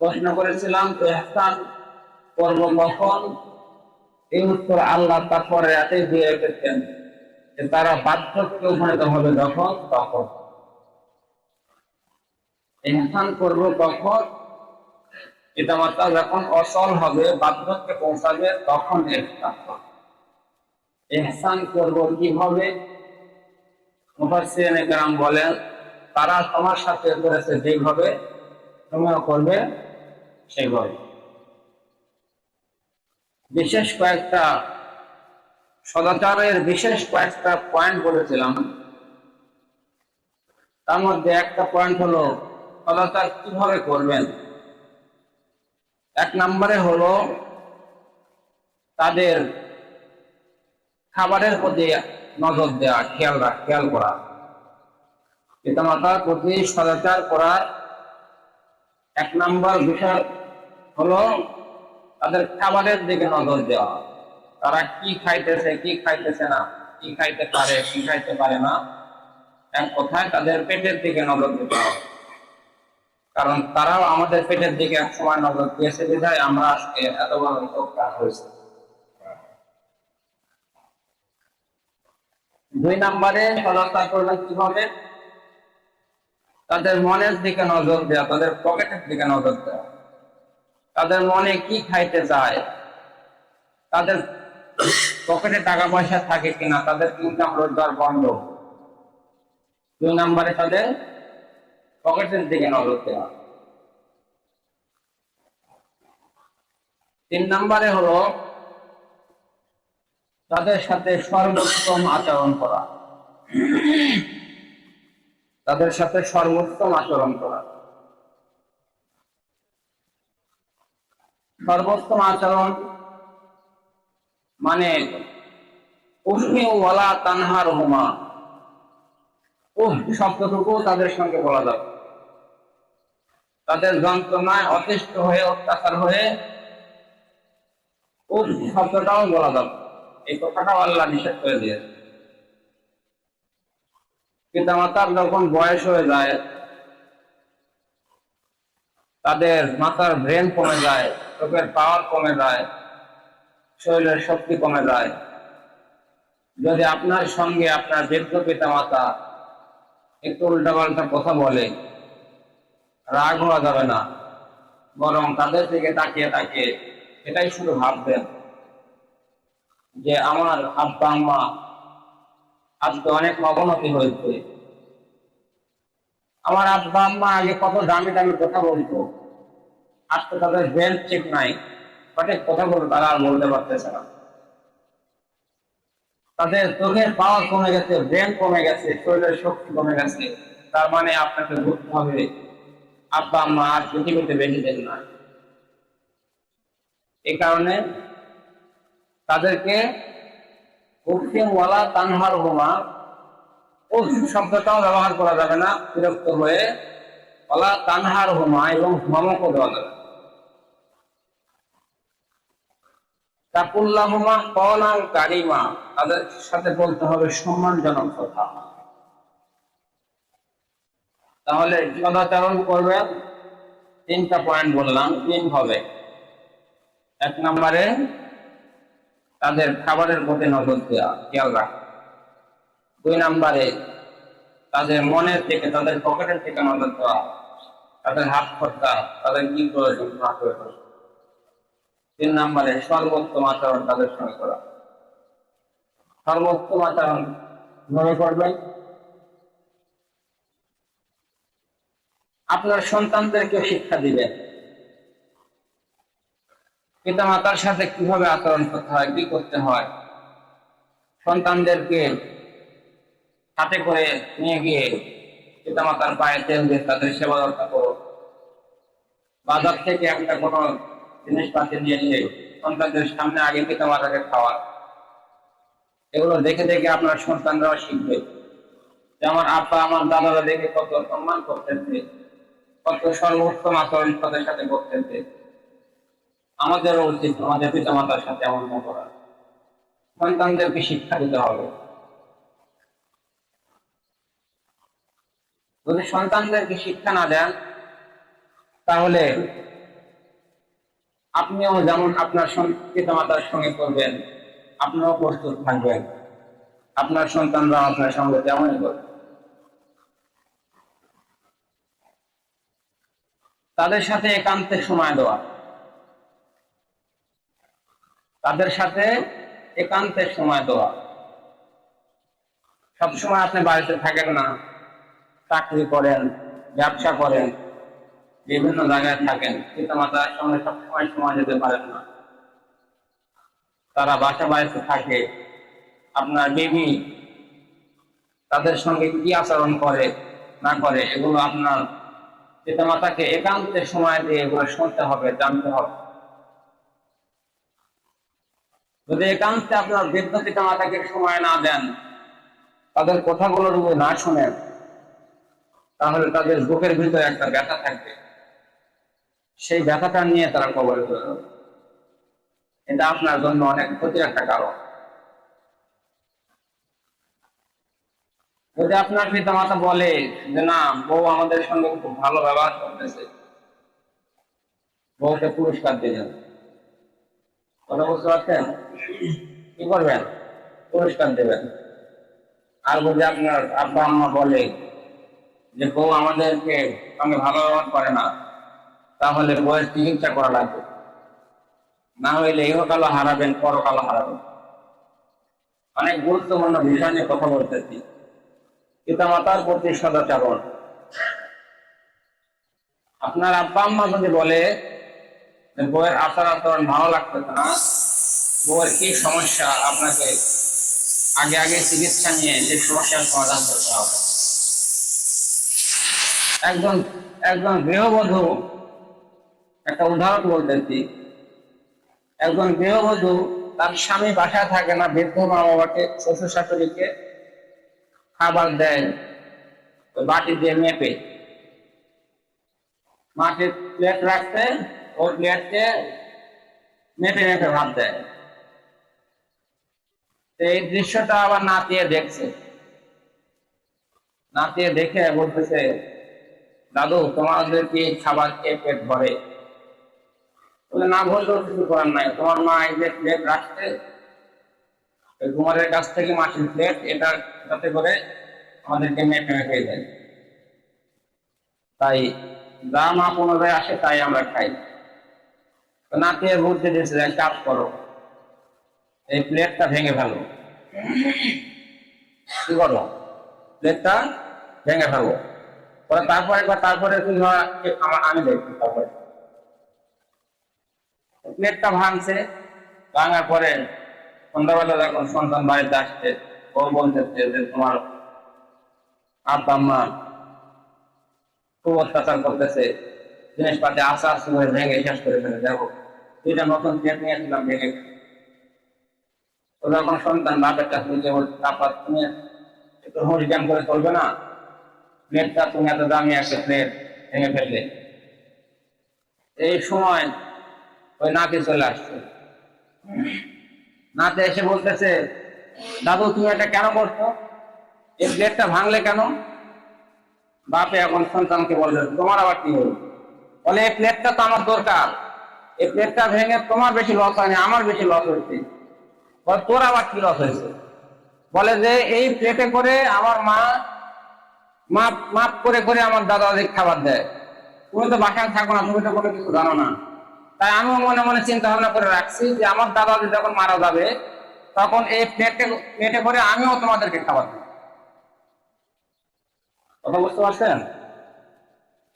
প্রশ্ন করেছিলাম তো ইহসান করব কখন? এই উত্তর আল্লাহ তারপরে রাতে দিয়ে রেখেছেন যে তারা বার্ধক্যে উপনীত হবে যখন? তখন। ইহসান করব কখন? পিতামাতা যখন অসল হবে, বার্ধক্যে পৌঁছাবে তখন ইহসান করব। করব কীভাবে? মুফাসসিরিনে কেরাম বলেন, তারা তোমার সাথে করেছে যেভাবে, তুমিও করবে সেইভাবে বিশেষ কয়েকটা সদাচারের বিশেষ কয়েকটা পয়েন্ট বলেছিলাম। তার মধ্যে একটা পয়েন্ট হলো সদাচার কীভাবে করবেন? এক নম্বরে হলো তাদের খাবারের প্রতি নজর দেওয়া, খেয়াল রাখ, খেয়াল করা। পিতামাতার প্রতি সদাচার করার এক নম্বর বিষয় হলো তাদের খাবারের দিকে নজর দেওয়া। তারা কি খাইতেছে কি খাইতেছে না, কি খাইতে পারে, কি খাইতে পারে না, এক কথায় তাদের পেটের দিকে নজর দিতে হবে। কারণ তারাও আমাদের পেটের দিকে এক সময় নজর দিয়েছে বিধায় আমরা আজকে এত বড় উপকার হয়েছে। দুই নম্বরে সদস্যতা করলে কি হবে তাদের মনের দিকে নজর দেওয়া, তাদের পকেটের দিকে নজর দেওয়া। তাদের মনে কি খাইতে চায় তাদের পকেটে টাকা পয়সা থাকে কিনা, তাদের ইনকাম রোজগার বন্ধ। দুই নম্বরে তাদের পকেটের দিকে নজর দেওয়া। তিন নম্বরে হলো তাদের সাথে সর্বোত্তম আচরণ করা। তাদের সাথে সর্বোত্তম আচরণ করা। সর্বোত্তম আচরণ মানে উষ্ণি ওয়ালা তানহার হুমা উহ শব্দটুকু তাদের সঙ্গে বলা যাবে। তাদের যন্ত্রণায় অতিষ্ঠ হয়ে, অত্যাচার হয়ে উহ, শব্দটাও বলা যাবে। এই কথাটাও আল্লাহ নিষেধ করে দিয়েছে পিতামাতার যখন বয়স হয়ে যায় তাদের মাথার ব্রেন কমে যায়, চোখের পাওয়ার কমে যায়, শরীরের শক্তি কমে যায়। যদি আপনার সঙ্গে আপনার বৃদ্ধ পিতামাতা একটু উল্টাপাল্টা কথা বলে, রাগ হওয়া যাবে না। বরং তাদের দিকে তাকিয়ে তাকিয়ে এটাই শুধু ভাববেন যে, আমার আব্বা আম্মা আজকে অনেক অবনতি হয়েছে। আমার আব্বা আম্মা আগে কত দামি দামি কথা বলতো। আজকে তাদের ব্রেন ঠিক নাই। সঠিক কথা বলতে তারা আর বলতে পারতেছে না। তাদের চোখের পাওয়ার কমে গেছে ব্রেন কমে গেছে, শরীরের শক্তি কমে গেছে। তার মানে আপনাকে বুঝতে হবে আব্বা আম্মা আর পৃথিবীতে বেঁচে দেন না। এই কারণে তাদেরকে ওয়ালা তানহার হোমা ও শব্দটাও ব্যবহার করা যাবে না, বিরক্ত হয়ে ওলা তানহার হোমা এবং ধমকও দেওয়া যাবে তাকুল্লাহুমা কলাং কারিমা, তাদের সাথে বলতে হবে সম্মানজনক কথা। তাহলে সদাচরণ তিনটা পয়েন্ট বললাম, তিন হবে। এক নম্বরে তাদের খাবারের প্রতি নজর দেওয়া, খেয়াল রাখা। দুই নম্বরে তাদের মনের থেকে, তাদের পকেটের থেকে নজর দেওয়া, তাদের হাত খরচা, তাদের কি প্রয়োজন না প্রয়োজন তিন নম্বরে সর্বোত্তম আচরণ তাদের সঙ্গে করা। সর্বোত্তম আচরণ মনে করবেন, আপনার সন্তানদেরকে শিক্ষা দিবেন। পিতা মাতার সাথে কীভাবে আচরণ করতে হয়, কি করতে হয়, সন্তানদেরকে হাতে করে নিয়ে গিয়ে পিতা মাতার পায়ে তেল দিয়ে তাদের সেবা যত্ন করো। বাজার থেকে একটা কোনো জিনিসপাতি নিয়ে এসে সন্তানদের সামনে আগে পিতা মাতাকে খাওয়া এগুলো দেখে দেখে আপনার সন্তানরাও শিখবে। যে আমার আপা, আমার দাদারা দেখে কত সম্মান করতেছে কত সর্বোত্তম আচরণ তাদের সাথে করতেছে আমাদেরও উচিত আমাদের পিতা মাতার সাথে এমন করা। সন্তানদেরকে শিক্ষা দিতে হবে। যদি সন্তানদেরকে শিক্ষা না দেন, তাহলে আপনিও যেমন আপনার পিতা মাতার সঙ্গে করবেন, আপনিও প্রস্তুত থাকবেন। আপনার সন্তানরা আপনার সঙ্গে তেমনই করবে। তাদের সাথে একান্তে সময় দেওয়া। তাদের সাথে একান্তে সময় দেওয়া। সবসময় আপনি বাড়িতে থাকেন না। চাকরি করেন, ব্যবসা করেন, বিভিন্ন জায়গায় থাকেন পিতা মাতার সঙ্গে সবসময় সময় যেতে পারেন না। তারা বাসা বাড়িতে থাকে, আপনার বেবি তাদের সঙ্গে কি আচরণ করে, না করে, এগুলো আপনার পিতা মাতাকে একান্তে সময় দিয়ে এগুলো শুনতে হবে, জানতে হবে। যদি একান্তে আপনার বৃদ্ধ পিতা মাতাকে সময় না দেন, তাদের কথাগুলো যদি না শোনেন তাহলে তাদের বুকের ভিতরে একটা ব্যথা থাকবে। সেই ব্যথাটা নিয়ে তারা কবরে এটা আপনার জন্য অনেক ক্ষতির একটা কারণ। যদি আপনার পিতা মাতা বলে যে, না, বউ আমাদের সঙ্গে খুব ভালো ব্যবহার করতেছে। বউকে পুরস্কার দিয়ে যাবে। কথা বুঝতে পারছেন? কি করবেন? পুরস্কার দেবেন। আর যদি আপনার আব্বা আম্মা বলে যে বউ আমাদেরকে সঙ্গে ভালো ব্যবহার করে না, তাহলে বউয়ের চিকিৎসা করা লাগবে। না হইলে ইহকালও হারাবেন, পরকালও হারাবেন। অনেক গুরুত্বপূর্ণ বিষয় নিয়ে কথা বলতেছি। পিতা মাতার প্রতি সদাচরণ। আপনার আব্বা আম্মা যদি বলে যে বউয়ের আচার আচরণ ভালো লাগতেছে না, বউয়ের কি সমস্যা? আপনাকে আগে আগে চিকিৎসা নিয়ে যে সমস্যার সমাধান করতে হবে। একজন একজন গৃহবধূ, একটা উদাহরণ বলতেছি। একজন গৃহবধূ তার স্বামী বাসায় থাকে না, বৃদ্ধ মা বাবাকে শ্বশুর শাশুড়িকে খাবার দেয় বাটি দিয়ে মেপে। মাটির প্লেট রাখতে ওই প্লেটকে মেপে মেপে ভাত দেয়। এই দৃশ্যটা আবার নাতিয়ে দেখছে। নাতিয়ে দেখে বলতেছে দাদু তোমাদের কি খাবার খেয়ে পেট ভরে। না ভরলেও কিছু করার নাই। তোমার মা এই যে প্লেট ওই কুমারের কাছ থেকে মাটির প্লেট এটা যাতে করে আমাদেরকে মেপে মেপে দেয়। তাই যা মা পুনরায় আসে, তাই আমরা খাই। নাতিয়ে বলতে দিয়েছে এক কাজ করো। এই প্লেটটা ভেঙে ফেলো। কি করো? প্লেটটা ভেঙে ফেলো। তারপরে একবার, তারপরে আমার, আমি দেখছি তারপরে। প্লেটটা ভাঙছে, ভাঙার পরে সন্ধ্যাবেলা যখন সন্তান বাড়িতে আসছে, ও বলতেছে যে তোমার আব্বা, আম্মা খুব অত্যাচার করতেছে, জিনিসপাতি আস্তে আস্তে করে ভেঙে শেষ করে ফেলে, দেখো। দুইটা নতুন প্লেট নিয়েছিলাম ভেঙে। তো যখন সন্তান বাপের কাছে বলছে তারপর তুমি একটু হুঁশ জ্ঞান করে চলবে না? প্লেটটা তুমি এত দামি একটা প্লেট ভেঙে ফেললে। এই সময় ওই নাতি চলে আসছে। নাতে এসে বলতেছে, দাদু, তুমি এটা কেন করছ? এই প্লেটটা ভাঙলে কেন? বাপে এখন সন্তানকে বলবে, তোমার আবার কি হলো? বলে, এই প্লেটটা তো আমার দরকার। এই প্লেটটা ভেঙে তোমার বেশি লস হয়নি, আমার বেশি লস হয়েছে। বলে, তোর আবার কি লস হয়েছে? বলে যে, এই প্লেটে করে আমার মা মাপ মাপ করে করে আমার দাদা দাদির খাবার দেয়। তুমি তো বাসায় থাকো না, তুমি তো কোনো কিছু জানো না। তাই আমি মনে মনে চিন্তা ভাবনা করে রাখছি যে আমার দাদা দাদি যখন মারা যাবে, তখন এই প্লেটে প্লেটে করে আমিও তোমাদেরকে খাবার দেবো। কথা বুঝতে পারছেন?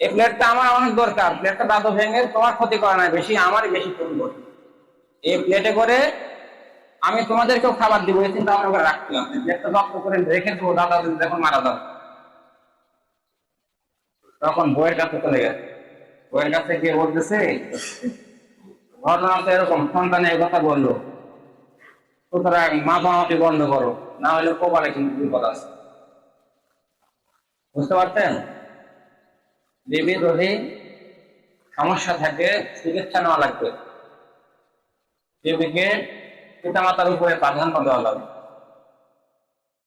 এই প্লেটটা আমার অনেক দরকার। প্লেটটা দাদু ভেঙে তোমার ক্ষতি করে না বেশি আমারই বেশি ক্ষতি করে। এই প্লেটে করে আমি তোমাদেরকেও খাবার দিব, এই চিন্তা ভাবনা করে রাখছিলাম। প্লেটটা রক্ত করে রেখে দেবো দাদা দাদি যখন মারা যাবে। তখন বইয়ের কাছে চলে গেছে। ওর কাছে গিয়ে বলতেছে, ঘটনা তো এরকম, সন্তানে কথা বলল। সুতরাং মাপামাপি বন্ধ করো, না হলে কপালে কিন্তু বিপদ আছে বুঝতে পারছেন? যদি সমস্যা থাকে চিকিৎসা নেওয়া লাগবে। দেবীকে পিতামাতার উপরে প্রাধান্য দেওয়া লাগবে।